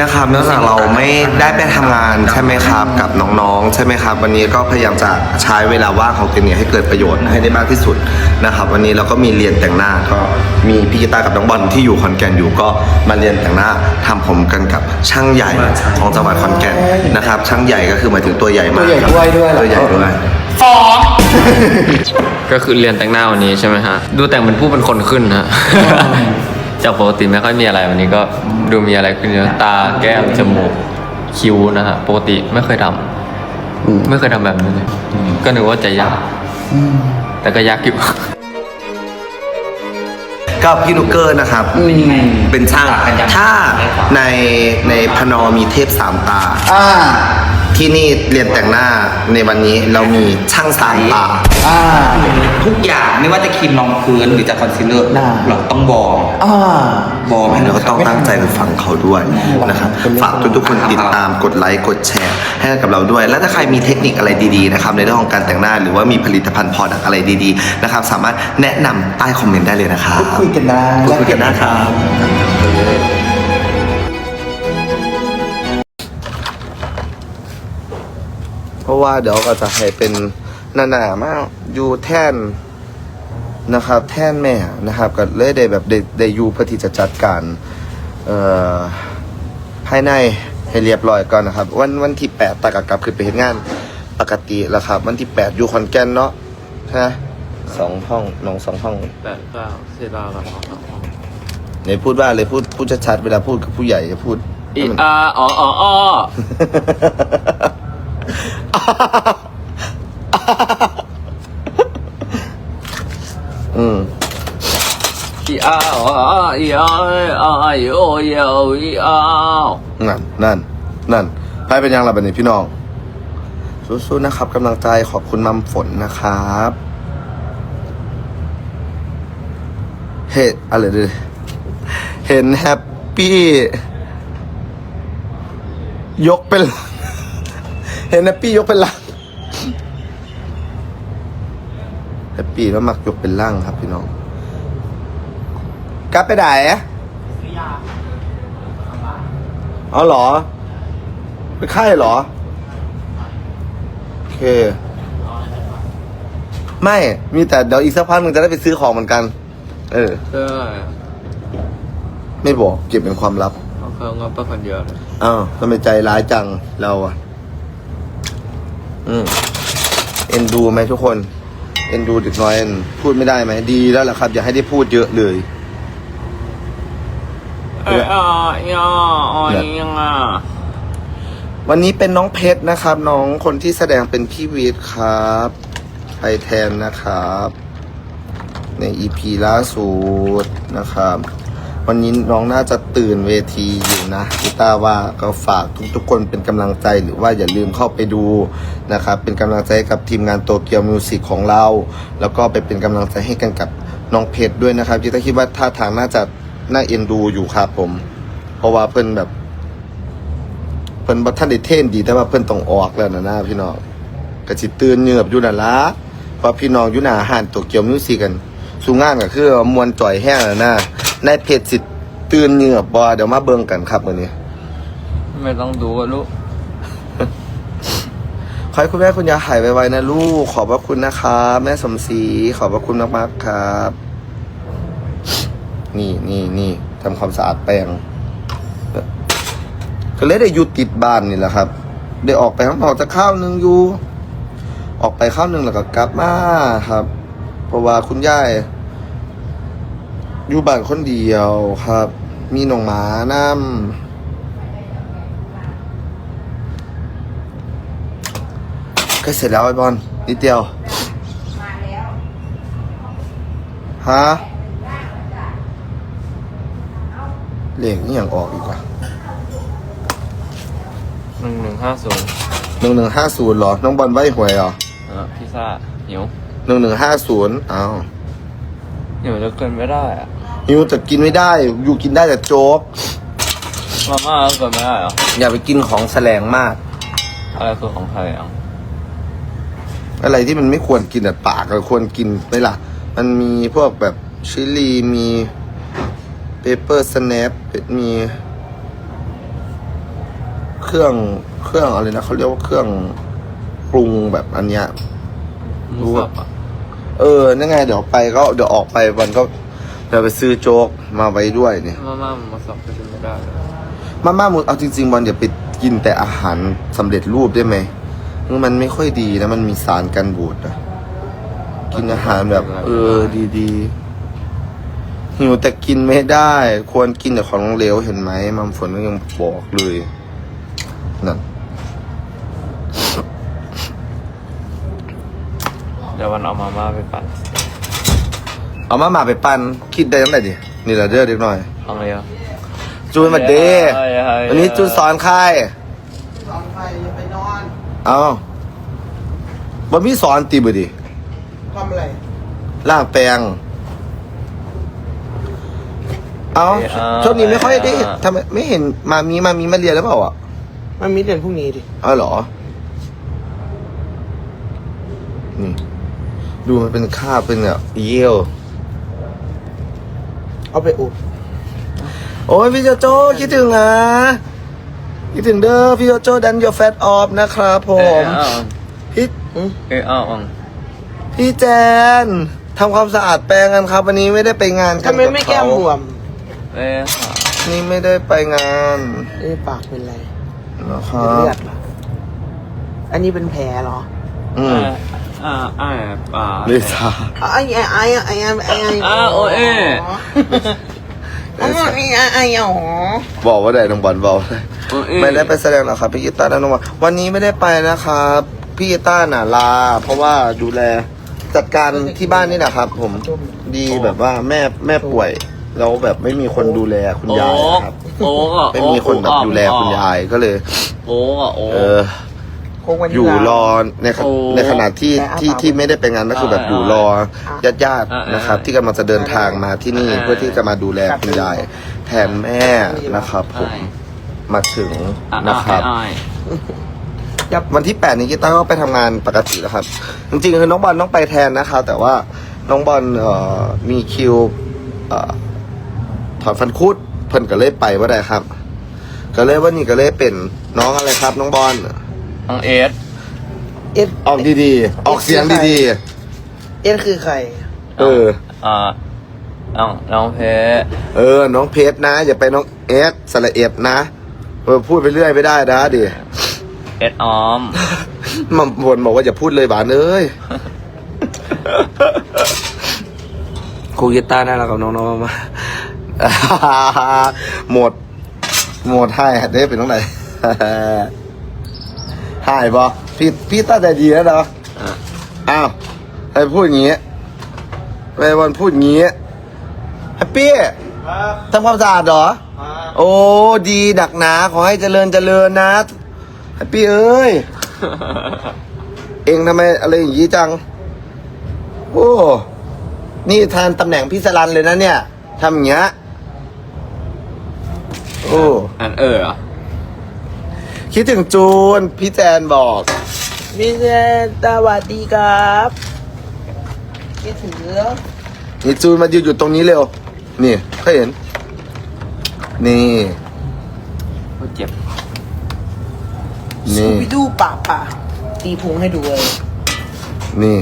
นะครับเนื่องจากเราไม่ได้ไปทำงานใช่ไหมครับ กับน้องๆ ใช่ไหมครับ วันนี้ก็พยายามจะใช้เวลาว่างของตัวเนี่ยให้เกิดประโยชน์ให้ได้มากที่สุดนะครับ วันนี้เราก็มีเรียนแต่งหน้าก็มีพี่กีตาร์กับน้องบอลที่อยู่ขอนแก่นอยู่ก็มาเรียนแต่งหน้าทำผมกันกับช่างใหญ่ของจังหวัดขอนแก่นนะครับ ช่างใหญ่ก็คือหมายถึงตัวใหญ่มากตัวใหญ่ครับด้วยด้วยเหรอตัวใหญ่ด้วยก็คือเรียนแต่งหน้าวันนี้ใช่ไหมฮะ ดูแต่งเป็นผู้เป็นคนขึ้นฮะ จากปกติไม่ค่อยมีอะไรวันนี้ก็ดูมีอะไรขึ้นเยอะตาแก้มจมูกคิ้วนะฮะปกติไม่เคยทำไม่เคยทำแบบนี้เลยก็นึกว่าจะยากแต่ก็ยากอยู่ก็พี่นุกเกอร์นะครับเป็นช่าง ถ้าในในพนอมีเทพสามตา อ่า ที่นี่เรียนแต่งหน้าในวันนี้เรามีช่างสามตาอ่า ทุกอย่างไม่ว่าจะครีมรองพื้นหรือจะคอนซีลเลอร์น่าเราต้องบอร์มอ่า บอร์มให้แล้วก็เขาต้องตั้งใจไปฟังเขาด้วยนะครับฝากทุกๆคนติดตามกดไลค์กดแชร์ ให้กับเราด้วย และถ้าใครมีเทคนิคอะไรดีๆนะครับในเรื่องของการแต่งหน้าหรือว่ามีผลิตภัณฑ์พอดักอะไรดีๆนะครับสามารถแนะนำใต้คอมเมนต์ได้เลยนะครับ พูดคุยกันนะพูดคุยกันนะครับ เพราะว่าเดี๋ยวก็จะให้เป็นหนาๆมากอยู่แท่นนะครับแท่นแม่นะครับก็เลยได้แบบได้ได้อยู่เพื่อที่จะจัดการเอ่อภายในให้เรียบร้อยก่อนนะครับ วันวันที่แปดตากกลับคือไปเห็นงานปกติแล้วครับ วันที่แปดอยู่ขอนแก่นเนาะฮะสองห้องน้องสองห้องแปดเก้าสิบเก้ากับสองสองไหนพูดว่าเลยพูดพูดชัดๆเวลาพูดกับผู้ใหญ่จะพูดอีอาอ๋ออ๋อ อืมอีอาอ๋ออีอาอ๋ออีอเยออีอานั่น นั่น นั่นไพ่เป็นยังล่ะบันนี้พี่น้อง สู้ๆนะครับกำลังใจขอบคุณมัมฝนนะครับเฮ็ดอะไรดิเห็นแฮปปี้ ยกเป็น เห็นแฮปปี้ยกเป็นล่างแฮปปี้แล้วมักยกเป็นล่างครับพี่น้องกลับไปไหนเอาเหรอไปค่ายเหรอ โอเค ไม่ มีแต่เดี๋ยวอีกสักพักหนึ่งจะได้ไปซื้อของเหมือนกัน เออใช่ไม่บอกเก็บเป็นความลับ เขาเขางับไปคนเดียวเลยอ้าวทำไมใจร้ายจังเราอะ อืมเอ็นดูไหมทุกคน เอ็นดูเด็กน้อยเอ็นพูดไม่ได้ไหมดีแล้วล่ะครับ อย่าให้ได้พูดเยอะเลยเอออ๋ออ๋ออ๋อยังอะวันนี้เป็นน้องเพชรนะครับ น้องคนที่แสดงเป็นพี่วีทครับไปแทนนะครับ ในอีพีล่าสุดนะครับ วันนี้น้องน่าจะตื่นเวทีอยู่นะพี่ต้าว่าก็ฝากทุกๆคนเป็นกำลังใจหรือว่าอย่าลืมเข้าไปดูนะครับเป็นกำลังใจให้กับทีมงานโตเกียวมิวสิกของเรา แล้วก็ไปเป็นกำลังใจให้กันกับน้องเพชรด้วยนะครับที่ต้าคิดว่าท่าทางน่าจะน่าเอ็นดูอยู่ครับผม เพราะว่าเพิ่นแบบเพิ่นบ่ทันได้เทรนดีแต่ว่าเพิ่นต้องออกแล้วนะนะพี่น้องก็สิตื่นเหยือบอยู่นั่นล่ะเพราะพี่น้องอยู่หน้าห้านโตเกียวมิวสิกกันสู่งานก็คือมวนจ่อยแห้งแล้วนะ ในเพจสิตื่นเหยือบบ่เดี๋ยวมาเบิ่งกันครับมื้อนี้ ไม่ต้องดูอะลูกขอให้คุณแม่คุณยายหายไวๆนะลูก ขอบพระคุณนะครับแม่สมศรีขอบพระคุณมากๆครับ นี่นี่นี่ทำความสะอาดแปรงก็เลยได้อยู่ติดบ้านนี่แหละครับ ได้ออกไปข้างนอกจะข้าวหนึ่งอยู่ ออกไปข้าวหนึ่งแล้วก็กลับมาครับ เพราะว่าคุณยาย อยู่บ้านคนเดียวครับ มีน้องหมาน้ำก็เสร็จแล้วไอ้บอลนิดเดียวฮะเลขนี่ยังออกอีกว่าหนึ่งหนึ่งห้าศูนย์หนึ่งหนึ่งห้าศูนย์หรอ น้องบอลไว้หวยเหรออะพิซซ่าหิวหนึ่งหนึ่งห้าศูนย์อ้าวหิวจะเกินไม่ได้อะ หิวแต่กินไม่ได้ อยู่กินได้แต่โจ๊ก มาม่าก็เกินไม่ได้เหรอ อย่าไปกินของแสลงมาก อะไรคือของไทยอะอะไรที่มันไม่ควรกินแต่ปากเราควรกินไหมล่ะ มันมีพวกแบบชิลลีมีเปเปอร์สแนปมี เครื่องเครื่องอะไรนะเขาเรียกว่าเครื่องปรุงแบบอันเนี้ย รู้อะเออนั่นไงเดี๋ยวไปก็เดี๋ยวออกไปวันก็ เดี๋ยวไปซื้อโจ๊กมาไว้ด้วยเนี่ย มาม่ามาสับก็จะไม่ได้เลยมาม่าหมูเอาจริงๆวันอย่าไปกินแต่อาหารสำเร็จรูปได้ไหมมันไม่ค่อยดีนะมันมีสารกันบูดอะกินอาหารแบบ เออดีๆหิวแต่กินไม่ได้ ควรกินแต่ของเหลวเห็นไหมมัมฝนก็ยังบอกเลยนั่นเดี๋ยววันเอามาม่าไปปั่น เอามามาไปปั้นคิดได้ตั้งแต่ดินี่แหละเด้อเด็กหน่อย เอาไงอะจูนมาเดเฮ้ยเฮ้ยวันนี้จูนสอนใครสอนใครอย่าไปนอนเอาบ่มีสอนตีบ่ดิทำอะไรล่างแปลงเอาช่วงนี้ไม่ค่อยได้ทำไมไม่เห็นมามีมามีมาเรียนแล้วเปล่าอะมันมีเดือนพรุ่งนี้ดิเอาเหรอนี่ดูมันเป็นคราบเป็นแบบเยี่ยว เอาไปอุบโอ้ยพี่โจโจคิดถึงนะคิดถึงเด้อพี่โจโจดัน your fat off นะครับผมพี่เอ้ยอ้าวอะพี่แจนทำความสะอาดแปรงกันครับ วันนี้ไม่ได้ไปงานกันทำไมไม่แก้มบวมเอ้ยนี่ไม่ได้ไปงานเอ้ยปากเป็นไรนะคเป็นรัเลือบดเหรออันนี้เป็นแผลเหรอ อืมอ่าอ่าอ่าลิซ่าไอ้ไอ้ไอ้ไอ้ไอ้ไอ้ไอ้อ่าโอเอ ไอ้ไอ้ไอ้ไอ้อ๋อบอกว่าได้น้องบอลบอกว่าได้โอเอไม่ได้ไปแสดงหรอกครับพี่กีตาร์นะน้องบอลวันนี้ไม่ได้ไปนะครับพี่กีตาร์น่ะลา เพราะว่าดูแลจัดการที่บ้านนี่แหละครับ ผมดีแบบว่าแม่แม่ป่วยแล้วแบบไม่มีคนดูแลคุณยายอะครับโอ้ก็ไม่มีคนแบบดูแลคุณยายก็เลย โอ้ก็โอ้เออโค้งวันนี้อยู่รอในขณะโอ้ในขณะที่แต่อาที่สาที่ไม่ได้ไปงานก็คือแบบอยู่รอญาติญาติๆอ่าอ่านนะครับ ที่กำลังจะเดินทางมาที่นี่อ่า เพื่อที่จะมาดูแลคุณยายแทนแม่นะครับผมใช่มาถึงอ่านะครับอ่าวันที่ 8 นี้กีตาร์ก็ไปทำงานปกติแล้วครับ จริงๆคือน้องบอลต้องไปแทนนะครับแต่ว่าน้องบอลเอ่อมีคิวเอ่อถอนฟันคุดเพิ่นก็เลยไปว่าได้ครับ ก็เลยว่านี่ก็เลยเป็นน้องอะไรครับ น้องบอล น้องเอสเอ็ดออกดีๆ ออกเสียงดีเอ็ดคือใคร ๆ เออ อ่าน้องน้องเพชรเออ น้องเพชรนะ อย่าไปน้องเอสสระเอ็ดนะ เออพูดไปเรื่อยไม่ได้นะดิเอสออมมาบนบอกว่าอย่าพูดเลยบานเอ้ยครูกีตาร์น่ารักกับน้องๆมากหมด หมดให้ได้เป็นตรงไหน หายปะพี่พี่ตั้งใจดีแล้วเนาะอะอ้าวใครพูดอย่างงี้ไปวันพูดอย่างงี้แฮปปี้ทำความสะอาดเหรอ โอ้ดีดักหนาขอให้เจริญเจริญนะแฮปปี้เอ้ย เองทำไมอะไรอย่างนี้จัง โอ้ นี่แทนตำแหน่งพี่สลันเลยนะเนี่ยทำอย่างเงี้ย โอ้ อันเอออะ คิดถึงจูน พี่แจนบอกมิเซสวัสดีครับคิดถึงเรื่องนี่จูนมายืนอยู่ตรงนี้เร็ว นี่เคยเห็น นี่ โอ้เจ็บสูนี่บิดูป่าป่าตีพุงให้ดูเลย นี่